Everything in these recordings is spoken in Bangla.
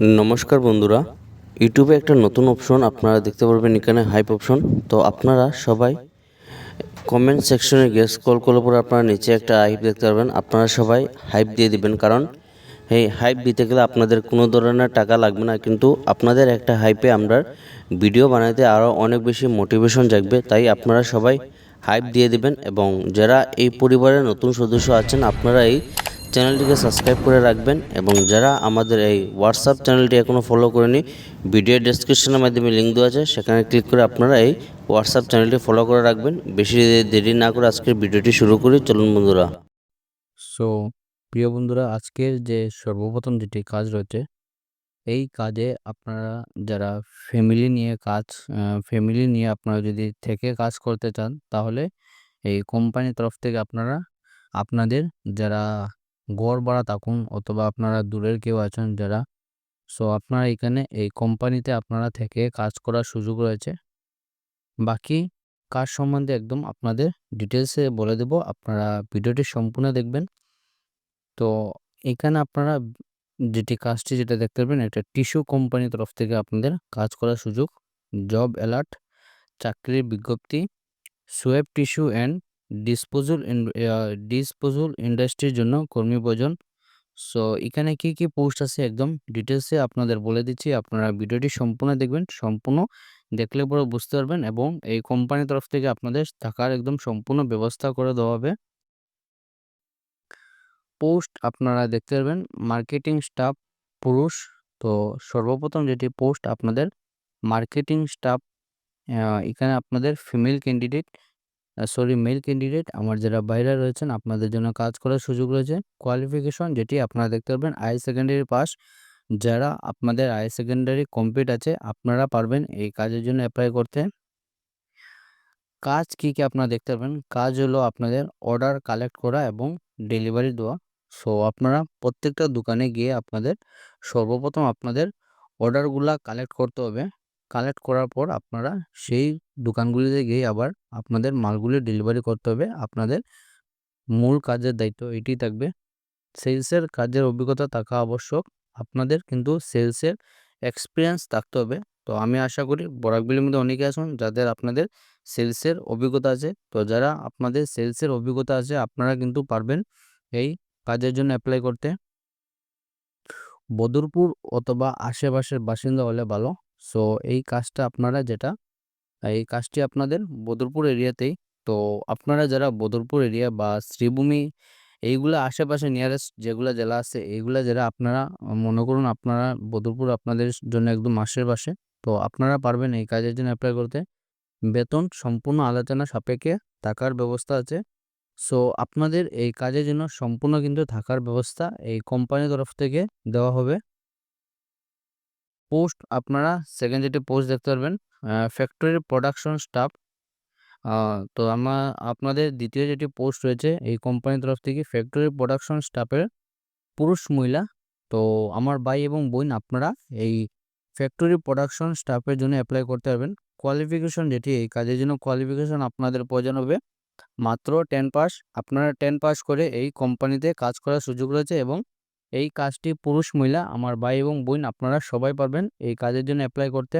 নমস্কার বন্ধুরা। ইউটিউবে একটা নতুন অপশন আপনারা দেখতে পারবেন এখানে হাইপ অপশন তো আপনারা সবাই কমেন্ট সেকশনে গিয়ে স্ক্রল করার পর আপনারা নিচে একটা হাইপ দেখতে পারবেন। আপনারা সবাই হাইপ দিয়ে দিবেন, কারণ এই হাইপ দিতে গেলে আপনাদের কোনো ধরনের টাকা লাগবে না। কিন্তু আপনাদের একটা হাইপে আমরা ভিডিও বানাতে আরও অনেক বেশি মোটিভেশন জাগবে। তাই আপনারা সবাই হাইপ দিয়ে দিবেন এবং যারা এই পরিবারের নতুন সদস্য আছেন, আপনারা এই চ্যানেলটিকে সাবস্ক্রাইব করে রাখবেন এবং যারা আমাদের এই হোয়াটসঅ্যাপ চ্যানেলটি এখনও ফলো করেনি ভিডিও ডেসক্রিপশনের মাধ্যমে লিঙ্ক দেওয়া আছে, সেখানে ক্লিক করে আপনারা এই হোয়াটসঅ্যাপ চ্যানেলটি ফলো করে রাখবেন। বেশি দেরি না করে আজকের ভিডিওটি শুরু করি, চলুন বন্ধুরা। সো প্রিয় বন্ধুরা, আজকের যে সর্বপ্রথম যেটি কাজ রয়েছে, এই কাজে আপনারা যারা ফ্যামিলি নিয়ে কাজ ফ্যামিলি নিয়ে আপনারা যদি থেকে কাজ করতে চান, তাহলে এই কোম্পানির তরফ থেকে আপনারা, আপনাদের যারা গড় ভাড়া থাকুন অথবা আপনারা দূরের কেউ আছেন যারা। সো আপনারা এখানে এই কোম্পানিতে আপনারা থেকে কাজ করার সুযোগ রয়েছে। বাকি কাজ সম্বন্ধে একদম আপনাদের ডিটেলসে বলে দেব, আপনারা ভিডিওটি সম্পূর্ণ দেখবেন। তো, এখানে আপনারা যেটি কাজটি যেটা দেখতে পারবেন, একটা টিস্যু কোম্পানির তরফ থেকে আপনাদের কাজ করার সুযোগ। জব অ্যালার্ট চাকরির বিজ্ঞপ্তি সোয়েব টিস্যু অ্যান্ড ডিসপোজাল ডিসপোজাল ইন্ডাস্ট্রির জন্য কর্মী প্রয়োজন। সো এখানে কি কি পোস্ট আছে একদম ডিটেলসে আপনাদের বলে দিচ্ছি। আপনারা ভিডিওটি সম্পূর্ণ দেখবেন, সম্পূর্ণ দেখলে পরে বুঝতে পারবেন এবং এই কোম্পানির তরফ থেকে আপনাদের থাকার একদম সম্পূর্ণ ব্যবস্থা করে দেওয়া হবে। পোস্ট আপনারা দেখতে পারবেন মার্কেটিং স্টাফ পুরুষ। তো, সর্বপ্রথম যেটি পোস্ট আপনাদের মার্কেটিং স্টাফ এখানে আপনাদের female candidate sorry male candidate আমার যারা বাইরে রয়েছেন, আপনাদের জন্য কাজ করার সুযোগ রয়েছে। কোয়ালিফিকেশন যেটি আপনারা দেখতে পারবেন আই সেকেন্ডারি পাস যারা আপনাদের আই সেকেন্ডারি কমপ্লিট আছে, আপনারা পারবেন এই কাজের জন্য অ্যাপ্লাই করতে। কাজ কি কি আপনারা দেখতে পারবেন? কাজ হলো আপনাদের অর্ডার কালেক্ট করা এবং ডেলিভারি দেওয়া। সো আপনারা প্রত্যেকটা দোকানে গিয়ে আপনাদের সর্বপ্রথম আপনাদের অর্ডারগুলা কালেক্ট করতে হবে। কালেক্ট করার পর আপনারা সেই দোকানগুলিতে গিয়ে আবার আপনাদের মালগুলি ডেলিভারি করতে হবে। আপনাদের মূল কাজের দায়িত্ব এটি থাকবে। সেলসের কাজের অভিজ্ঞতা থাকা আবশ্যক। আপনাদের কিন্তু সেলসের এক্সপিরিয়েন্স থাকতে হবে। তো আমি আশা করি বরাকবিলের মধ্যে অনেকে আসুন যাদের আপনাদের সেলসের অভিজ্ঞতা আছে। তো যারা আপনাদের সেলসের অভিজ্ঞতা আছে, আপনারা কিন্তু পারবেন এই কাজের জন্য অ্যাপ্লাই করতে। বদরপুর অথবা আশেপাশের বাসিন্দা হলে ভালো। সো এই কাজটা আপনারা যেটা, এই কাজটি আপনাদের বদরপুর এরিয়াতেই। তো, আপনারা যারা বদরপুর এরিয়া বা শ্রীভূমি, এইগুলো আশেপাশে নিয়ারেস্ট যেগুলো জেলা আছে, এইগুলা যারা আপনারা, মনে করুন আপনারা বদরপুর আপনাদের জন্য একদম আশেপাশে তো আপনারা পারবেন এই কাজের জন্য অ্যাপ্লাই করতে। বেতন সম্পূর্ণ আলোচনা সাপেক্ষে থাকার ব্যবস্থা আছে। সো আপনাদের এই কাজের জন্য সম্পূর্ণ কিন্তু থাকার ব্যবস্থা এই কোম্পানির তরফ থেকে দেওয়া হবে। পোস্ট আপনারা সেকেন্ড যেটি পোস্ট দেখতে পারবেন। ফ্যাক্টরির প্রোডাকশন স্টাফ তো আমার আপনাদের দ্বিতীয় যেটি পোস্ট রয়েছে, এই কোম্পানির তরফ থেকে ফ্যাক্টরি প্রোডাকশন স্টাফের পুরুষ মহিলা। তো আমার ভাই এবং বোন, আপনারা এই ফ্যাক্টরি প্রোডাকশন স্টাফের জন্য অ্যাপ্লাই করতে পারবেন। কোয়ালিফিকেশন যেটি, এই কাজের জন্য কোয়ালিফিকেশন আপনাদের প্রয়োজন হবে। মাত্র টেন পাস আপনারা টেন পাস করে এই কোম্পানিতে কাজ করার সুযোগ রয়েছে এবং এই কাজটি পুরুষ, মহিলা, আমার ভাই এবং বোন, আপনারা সবাই পারবেন এই কাজের জন্য অ্যাপ্লাই করতে।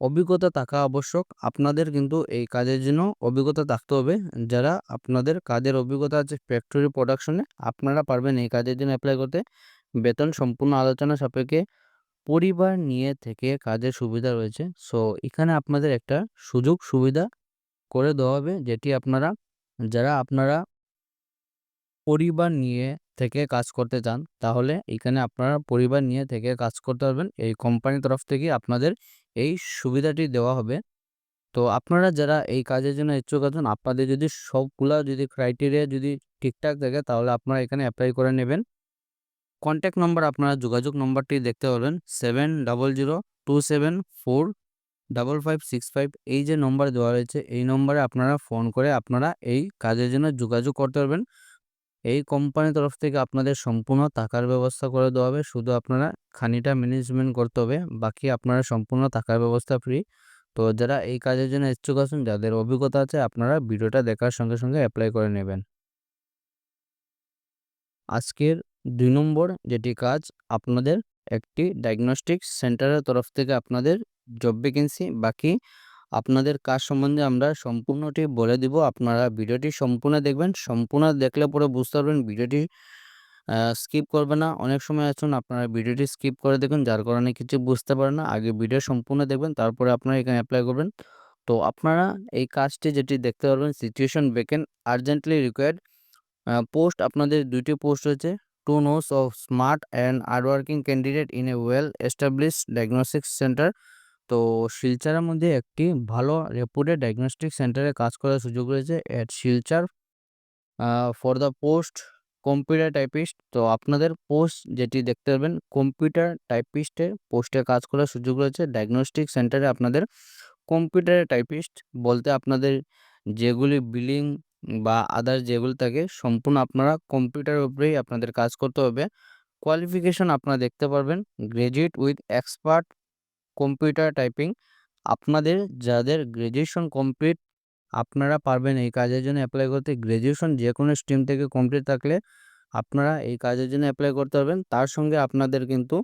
অভিজ্ঞতা থাকা আবশ্যক, আপনাদের কিন্তু এই কাজের জন্য অভিজ্ঞতা থাকতে হবে। যারা আপনাদের কাজের অভিজ্ঞতা আছে ফ্যাক্টরি প্রোডাকশনে আপনারা পারবেন এই কাজের জন্য অ্যাপ্লাই করতে। বেতন সম্পূর্ণ আলোচনা সাপেক্ষে পরিবার নিয়ে থেকে কাজের সুবিধা রয়েছে। সো এখানে আপনাদের একটা সুযোগ সুবিধা করে দেওয়া হবে, যেটি আপনারা, যারা আপনারা পরিবার নিয়ে থেকে কাজ করতে চান, তাহলে এখানে আপনারা পরিবার নিয়ে থেকে কাজ করতে পারবেন। এই কোম্পানির তরফ থেকে আপনাদের এই সুবিধাটি দেওয়া হবে। তো আপনারা যারা এই কাজের জন্য ইচ্ছুক আছেন, আপনাদের যদি সবগুলা যদি ক্রাইটেরিয়া যদি ঠিকঠাক থাকে, তাহলে আপনারা এখানে অ্যাপ্লাই করে নেবেন। কন্ট্যাক্ট নম্বর আপনারা যোগাযোগ নম্বরটি দেখতে পাবেন seven double zero two seven four double five six five এই যে নম্বর দেওয়া রয়েছে, এই নম্বরে আপনারা ফোন করে আপনারা এই কাজের জন্য যোগাযোগ করতে পারবেন। এই কোম্পানির তরফ থেকে আপনাদের সম্পূর্ণ টাকার ব্যবস্থা করে দেওয়া হবে। শুধু আপনারা খানিটা ম্যানেজমেন্ট করতে হবে, বাকি আপনারা সম্পূর্ণ টাকার ব্যবস্থা ফ্রি তো যারা এই কাজের জন্য ইচ্ছুক আছেন, যাদের অভিজ্ঞতা আছে, আপনারা ভিডিওটা দেখার সঙ্গে সঙ্গে অ্যাপ্লাই করে নেবেন। আজকের দুই নম্বর যেটি কাজ, আপনাদের একটি ডায়াগনস্টিক সেন্টারের তরফ থেকে আপনাদের জব ভ্যাকেন্সি বাকি আপনাদের কাজ সম্বন্ধে আমরা সম্পূর্ণটি বলে দিব। আপনারা ভিডিওটি সম্পূর্ণ দেখবেন, সম্পূর্ণ দেখলে পরে বুঝতে পারবেন ভিডিওটি স্কিপ করবে না। অনেক সময় আছেন আপনারা ভিডিওটি স্কিপ করে দেখুন, যার কারণে কিছু বুঝতে পারেন না। আগে ভিডিও সম্পূর্ণ দেখবেন, তারপরে আপনারা এখানে অ্যাপ্লাই করবেন। তো আপনারা এই কাজটি যেটি দেখতে পারবেন situation vacant urgently required post আপনাদের দুইটি পোস্ট রয়েছে। Two nos of smart and hardworking candidate in a well establish diagnostic centre তো শিলচরের মধ্যে একটি ভালো রেপুটেড ডায়াগনস্টিক সেন্টারে কাজ করার সুযোগ রয়েছে at Silchar for the post computer typist তো আপনাদের পোস্ট যেটি দেখতে পাবেন কম্পিউটার টাইপিস্টে পোস্টে কাজ করার সুযোগ রয়েছে। ডায়াগনস্টিক সেন্টারে আপনাদের কম্পিউটার টাইপিস্ট বলতে আপনাদের যেগুলি বিলিং বা আদার্স যেগুলো থাকে, সম্পূর্ণ আপনারা কম্পিউটারের উপরেই আপনাদের কাজ করতে হবে। কোয়ালিফিকেশন আপনারা দেখতে পারবেন graduate with expert computer typing আপনাদের যাদের গ্র্যাজুয়েশন কমপ্লিট আপনারা পারবেন এই কাজের জন্য অ্যাপ্লাই করতে। গ্র্যাজুয়েশন যে কোনো স্ট্রিম থেকে কমপ্লিট থাকলে আপনারা এই কাজের জন্য অ্যাপ্লাই করতে পারবেন। তার সঙ্গে আপনাদের কিন্তু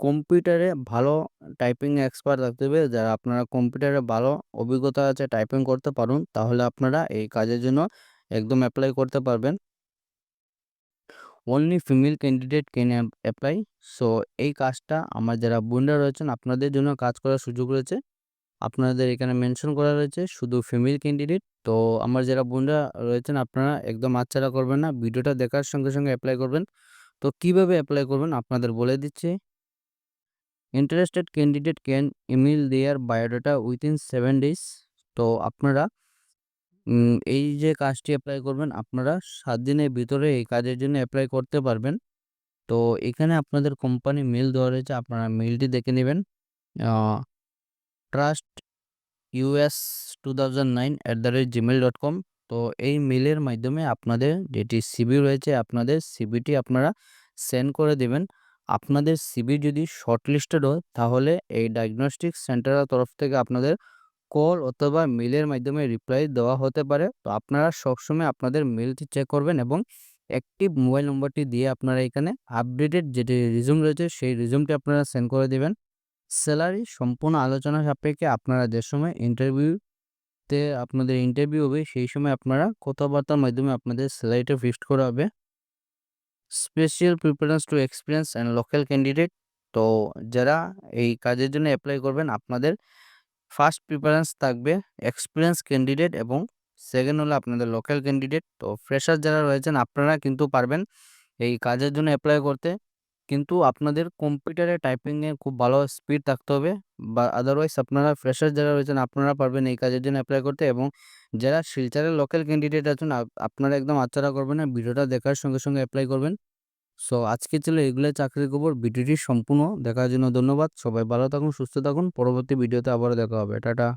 কম্পিউটারে ভালো টাইপিং এক্সপার্ট থাকতে হবে। যারা আপনারা কম্পিউটারে ভালো অভিজ্ঞতা আছে টাইপিং করতে পারুন, তাহলে আপনারা এই কাজের জন্য একদম অ্যাপ্লাই করতে পারবেন। Only female candidate can apply so এই কাজটা আমার যারা বোনরা রয়েছেন, আপনাদের জন্য কাজ করার সুযোগ রয়েছে। আপনাদের এখানে মেনশন করা রয়েছে শুধু ফিমেল ক্যান্ডিডেট তো, আমার যারা বোনরা রয়েছেন, আপনারা একদম আচ্ছাড়া করবেন না। ভিডিওটা দেখার সঙ্গে সঙ্গে অ্যাপ্লাই করবেন। তো, কীভাবে অ্যাপ্লাই করবেন আপনাদের বলে দিচ্ছি। Interested candidate can email their biodata within seven days তো, আপনারা এই যে কাজটি অ্যাপ্লাই করবেন, আপনারা সাত দিনের ভিতরে এই কাজের জন্য অ্যাপ্লাই করতে পারবেন। তো এখানে আপনাদের কোম্পানি মেল দেওয়া রয়েছে, আপনারা মেলটি দেখে নেবেন। Trust us two thousand nine at the rate Gmail dot com তো এই মেলের মাধ্যমে আপনাদের যেটি সিবি রয়েছে, আপনাদের সিবিটি আপনারা সেন্ড করে দেবেন। আপনাদের সিবি যদি শর্টলিস্টেড হয়, তাহলে এই ডায়াগনস্টিক সেন্টারের তরফ থেকে আপনাদের কল অথবা মেলের মাধ্যমে রিপ্লাই দেওয়া হতে পারে। তো আপনারা সবসময় আপনাদের মেলটি চেক করবেন এবং অ্যাক্টিভ মোবাইল নম্বরটি দিয়ে আপনারা এখানে আপডেটেড যেটি রিজুম রয়েছে, সেই রিজুমটি আপনারা সেন্ড করে দেবেন। স্যালারি সম্পূর্ণ আলোচনা সাপেক্ষে আপনারা যে সময় ইন্টারভিউতে আপনাদের ইন্টারভিউ হবে, সেই সময় আপনারা কথাবার্তার মাধ্যমে আপনাদের স্যালারিটা ফিক্সড করা হবে। Special preference to experience and local candidate. তো যারা এই কাজের জন্য অ্যাপ্লাই করবেন, আপনাদের ফার্স্ট প্রিফারেন্স থাকবে এক্সপিরিয়েন্স ক্যান্ডিডেট এবং সেকেন্ড হলো আপনাদের লোকাল ক্যান্ডিডেট। তো ফ্রেশার যারা রয়েছেন, আপনারা কিন্তু পারবেন এই কাজের জন্য অ্যাপ্লাই করতে। কিন্তু আপনাদের কম্পিউটারে টাইপিংয়ে খুব ভালো স্পিড থাকতে হবে। বা আদারওয়াইজ আপনারা ফ্রেশার যারা রয়েছেন, আপনারা পারবেন এই কাজের জন্য অ্যাপ্লাই করতে এবং যারা শিলচরের লোকাল ক্যান্ডিডেট আছেন আপনারা একদম আচ্ছাড়া করবেন না, ভিডিওটা দেখার সঙ্গে সঙ্গে অ্যাপ্লাই করবেন। সো আজকে ছিল এগুলো চাকরির খবর। ভিডিওটি সম্পূর্ণ দেখার জন্য ধন্যবাদ। সবাই ভালো থাকুন, সুস্থ থাকুন। পরবর্তী ভিডিওতে আবারও দেখা হবে। টাটা।